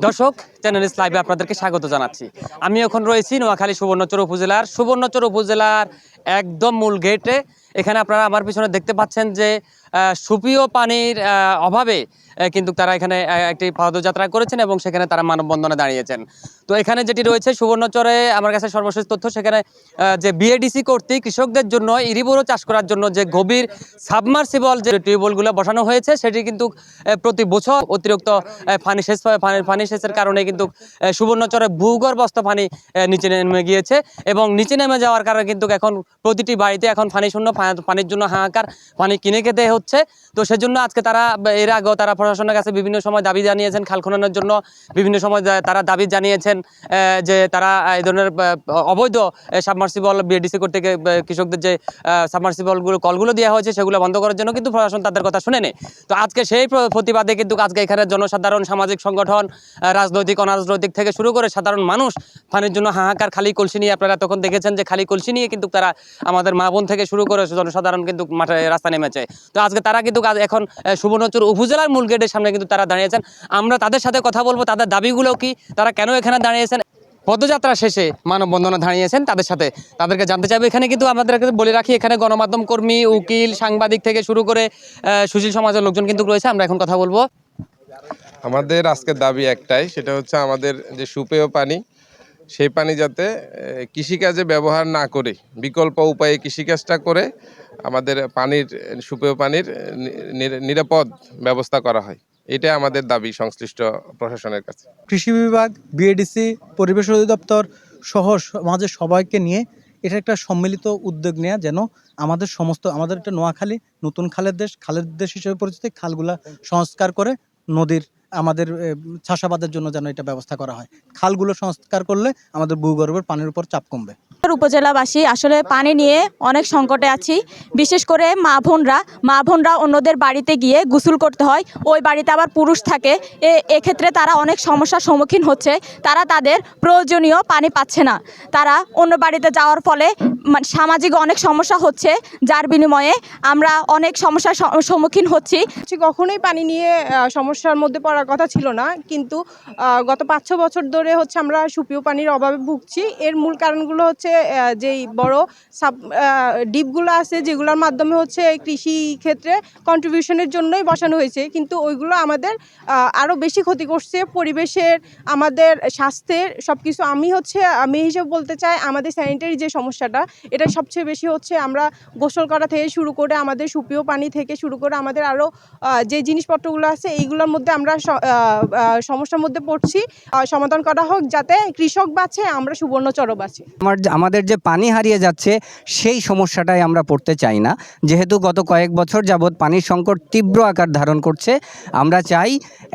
দর্শক চ্যানেল লাইভে আপনাদেরকে স্বাগত জানাচ্ছি। আমি এখন রয়েছি নোয়াখালী সুবর্ণচর উপজেলার। সুবর্ণচর উপজেলার একদম মূল গেটে। এখানে আপনারা আমার পিছনে দেখতে পাচ্ছেন যে সুপেয় পানির অভাবে কিন্তু তারা এখানে একটি পদযাত্রা করেছেন এবং সেখানে তারা মানববন্ধনে দাঁড়িয়েছেন। তো এখানে যেটি রয়েছে সুবর্ণচরে, আমার কাছে সর্বশেষ তথ্য, সেখানে যে বিএডিসি কর্তৃক কৃষকদের জন্য, ইরিবোরো চাষ করার জন্য যে গভীর সাবমার্সিবল যে টিউবওয়েলগুলো বসানো হয়েছে, সেটি কিন্তু প্রতি বছর অতিরিক্ত পানি সেচ পানি সেচের কারণে কিন্তু আহ, সুবর্ণচরে ভূগর্ভস্থ পানি নিচে নেমে গিয়েছে এবং নিচে নেমে যাওয়ার কারণে কিন্তু এখন প্রতিটি বাড়িতে এখন পানি শূন্য পানির জন্য হাহাকার পানি কিনে খেতে হচ্ছে। তো সেজন্য আজকে তারা এর আগেও তারা প্রশাসনের কাছে বিভিন্ন সময় দাবি জানিয়েছেন খাল খননের জন্য বিভিন্ন সময় তারা দাবি জানিয়েছেন যে তারা এই ধরনের অবৈধ সাবমার্সিবল বিএডিসি গিয়ে, কৃষকদের যে সাবমার্সিবলগুলো কলগুলো দেওয়া হয়েছে সেগুলো বন্ধ করার জন্য কিন্তু প্রশাসন তাদের কথা শুনে শুনেনি। তো আজকে সেই প্রতিবাদে কিন্তু আজকে এখানে জনসাধারণ সামাজিক সংগঠন আহ, রাজনৈতিক অনারাজনৈতিক থেকে শুরু করে সাধারণ মানুষ পানির জন্য হাহাকার, খালি কলসি নিয়ে আপনারা তখন দেখেছেন যে খালি কলসি নিয়ে কিন্তু তারা আমাদের মা বোন থেকে শুরু করে জনসাধারণ কিন্তু মাঠে রাস্তা নেমেছে। তো আজকে তারা কিন্তু এখন সুবর্ণচর উপজেলার মূল গেটের সামনে কিন্তু তারা দাঁড়িয়েছেন। আমরা তাদের সাথে কথা বলব, তাদের দাবিগুলো কি, তারা কেন এখানে দাঁড়িয়েছেন? পদযাত্রা শেষে মানববন্ধনে দাঁড়িয়েছেন তাদের সাথে। তাদেরকে জানতে চাইবে, এখানে কিন্তু আমাদেরকে বলে রাখি, এখানে গণমাধ্যম কর্মী, উকিল, সাংবাদিক থেকে শুরু করে সুশীল সমাজের লোকজন কিন্তু রয়েছে। আমরা এখন কথা বলব। আমাদের আজকের দাবি একটাই, সেটা হচ্ছে আমাদের যে সুপেয় পানি, সেই পানি যাতে কৃষিকাজে ব্যবহার না করে, বিকল্প উপায়ে কৃষিকাজটা করে আমাদের পানির, সুপেয় পানির নিরাপদ ব্যবস্থা করা হয়। এটা আমাদের দাবি সংশ্লিষ্ট প্রশাসনের কাছে। কৃষি বিভাগ বিএডিসি পরিবেশ অধিদপ্তর সহ সমাজের সবাইকে নিয়ে এটা একটা সম্মিলিত উদ্যোগ নেওয়া যেন আমাদের সমস্ত, আমাদের একটা নোয়াখালী, নতুন খালের দেশ খালের দেশ হিসেবে পরিচিত খালগুলা সংস্কার করে নদীর আমাদের চাষাবাদের জন্য যেন এটা ব্যবস্থা করা হয়। খালগুলো সংস্কার করলে আমাদের ভূগর্ভের পানির উপর চাপ কমবে। উপজেলাবাসী আসলে পানি নিয়ে অনেক সংকটে আছি। বিশেষ করে মা বোনরা মা বোনরা অন্যদের বাড়িতে গিয়ে গোসল করতে হয়। ওই বাড়িতে আবার পুরুষ থাকে। এ এক্ষেত্রে তারা অনেক সমস্যার সম্মুখীন হচ্ছে। তারা তাদের প্রয়োজনীয় পানি পাচ্ছে না। তারা অন্য বাড়িতে যাওয়ার ফলে সামাজিক অনেক সমস্যা হচ্ছে। যার বিনিময়ে আমরা অনেক সমস্যার সম্মুখীন হচ্ছি। হচ্ছে কখনোই পানি নিয়ে সমস্যার মধ্যে পড়ার কথা ছিল না, কিন্তু গত পাঁচ ছ বছর ধরে হচ্ছে আমরা সুপেয় পানির অভাবে ভুগছি। এর মূল কারণগুলো হচ্ছে যেই বড় সাব ডিপগুলো আছে যেগুলোর মাধ্যমে হচ্ছে কৃষি ক্ষেত্রে কন্ট্রিবিউশনের জন্যই বসানো হয়েছে। কিন্তু ওইগুলো আমাদের আরও বেশি ক্ষতি করছে। পরিবেশের, আমাদের স্বাস্থ্যের সব কিছু আমি হচ্ছে, আমি হিসেবে বলতে চাই, আমাদের স্যানিটারি যে সমস্যাটা, এটা সবচেয়ে বেশি হচ্ছে আমরা গোসল করা থেকে শুরু করে আমাদের সুপেয় পানি থেকে শুরু করে আমাদের আরও যে জিনিসপত্রগুলো আছে, এইগুলোর মধ্যে আমরা সমস্যার মধ্যে পড়ছি। সমাধান করা হোক যাতে কৃষক বাঁচে, আমরা সুবর্ণচরও বাঁচি আমার আমাদের যে পানি হারিয়ে যাচ্ছে, সেই সমস্যাটাই আমরা পড়তে চাই না। যেহেতু গত কয়েক বছর যাবৎ পানির সংকট তীব্র আকার ধারণ করছে, আমরা চাই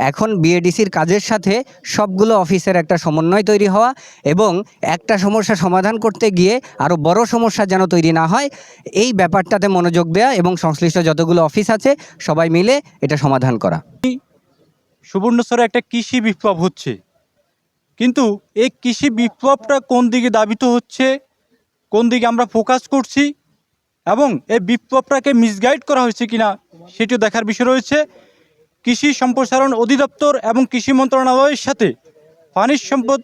এখন বিএডিসির কাজের সাথে সবগুলো অফিসের একটা সমন্বয় তৈরি হওয়া এবং একটা সমস্যা সমাধান করতে গিয়ে আরও বড় সমস্যা যেন তৈরি না হয়, এই ব্যাপারটাতে মনোযোগ দেওয়া এবং সংশ্লিষ্ট যতগুলো অফিস আছে, সবাই মিলে এটা সমাধান করা। সুবর্ণচরে একটা কৃষি বিপ্লব হচ্ছে। কিন্তু এই কৃষি বিপ্লবটা কোন দিকে দাবিত হচ্ছে, কোন দিকে আমরা ফোকাস করছি এবং এই বিপ্লবটাকে মিসগাইড করা হয়েছে কিনা সেটিও দেখার বিষয় রয়েছে। কৃষি সম্প্রসারণ অধিদপ্তর এবং কৃষি মন্ত্রণালয়ের সাথে পানি সম্পদ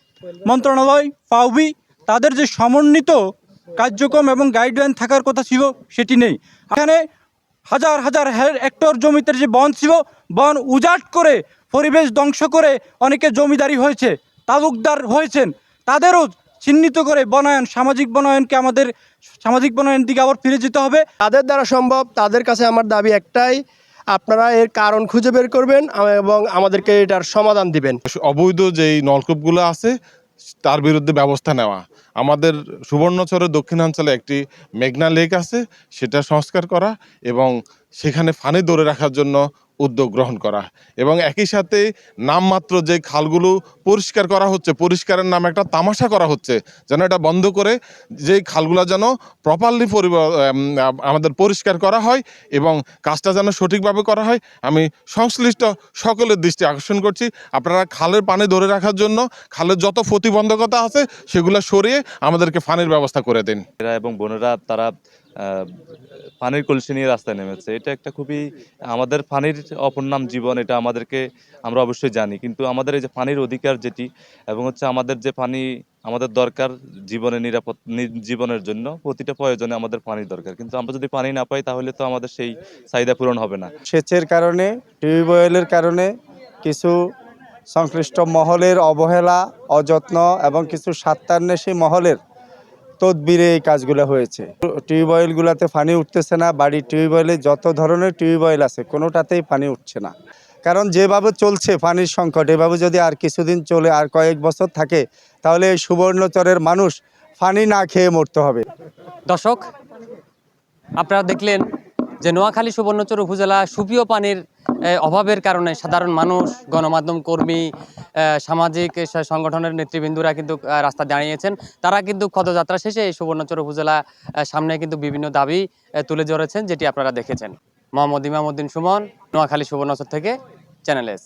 মন্ত্রণালয় পাউবি তাদের যে সমন্বিত কার্যক্রম এবং গাইডলাইন থাকার কথা ছিল, সেটি নেই। এখানে হাজার হাজার হেক্টর জমিতে যে বন ছিল, বন উজাট করে পরিবেশ ধ্বংস করে অনেকে জমিদারি হয়েছে তালুকদার হয়েছেন তাদেরও চিহ্নিত করে বনায়ন সামাজিক বনায়নকে আমাদের সামাজিক বনায়ন দিকে আবার ফিরে যেতে হবে। তাদের দ্বারা সম্ভব তাদের কাছে আমার দাবি একটাই আপনারা এর কারণ খুঁজে বের করবেন এবং আমাদেরকে এটার সমাধান দিবেন। অবৈধ যেই নলকূপগুলো আছে তার বিরুদ্ধে ব্যবস্থা নেওয়া। আমাদের সুবর্ণচরের দক্ষিণাঞ্চলে একটি মেঘনা লেক আছে সেটা সংস্কার করা এবং সেখানে ফানি ধরে রাখার জন্য উদ্যোগ গ্রহণ করা। এবং একই সাথে নামমাত্র যে খালগুলো পরিষ্কার করা হচ্ছে, পরিষ্কারের নামে একটা তামাশা করা হচ্ছে, যেন এটা বন্ধ করে যে খালগুলো যেন প্রপারলি আমাদের পরিষ্কার করা হয় এবং কাজটা যেন সঠিকভাবে করা হয়। আমি সংশ্লিষ্ট সকলের দৃষ্টি আকর্ষণ করছি। আপনারা খালের পানি ধরে রাখার জন্য খালের যত প্রতিবন্ধকতা আছে, সেগুলো সরিয়ে আমাদেরকে পানির ব্যবস্থা করে দিন। এবং বোনেরা, তারা পানির কলসি নিয়ে রাস্তায় নেমেছে। এটা একটা খুবই আমাদের পানির অপর নাম জীবন, এটা আমাদেরকে আমরা অবশ্যই জানি। কিন্তু আমাদের এই যে পানির অধিকার যেটি এবং হচ্ছে আমাদের যে পানি আমাদের দরকার জীবনে নিরাপদ জীবনের জন্য, প্রতিটা প্রয়োজনে আমাদের পানি দরকার। কিন্তু আমরা যদি পানি না পাই, তাহলে তো আমাদের সেই চাহিদা পূরণ হবে না। সেচের কারণে টিউবওয়েলের কারণে কিছু সংশ্লিষ্ট মহলের অবহেলা, অযত্ন এবং কিছু স্বার্থান্বেষী মহলের তদবিরে এই কাজগুলো হয়েছে। টিউবওয়েলগুলোতে পানি উঠতেছে না, বাড়ির টিউবওয়েলে যত ধরনের টিউবওয়েল আছে, কোনোটাতেই পানি উঠছে না। কারণ যেভাবে চলছে পানির সংকট, এভাবে যদি আর কিছুদিন চলে, আর কয়েক বছর থাকে, তাহলে এই সুবর্ণচরের মানুষ পানি না খেয়ে মরতে হবে। দর্শক, আপনারা দেখলেন যে নোয়াখালী সুবর্ণচর উপজেলা সুপীয় পানির অভাবের কারণে সাধারণ মানুষ, গণমাধ্যম কর্মী সামাজিক সংগঠনের নেতৃবৃন্দরা কিন্তু রাস্তা দাঁড়িয়েছেন। তারা কিন্তু পদযাত্রা শেষে এই সুবর্ণচর উপজেলা সামনে কিন্তু বিভিন্ন দাবি তুলে ধরেছেন, যেটি আপনারা দেখেছেন। মোহাম্মদ ইমামউদ্দিন সুমন, নোয়াখালী সুবর্ণচর থেকে, চ্যানেল এস।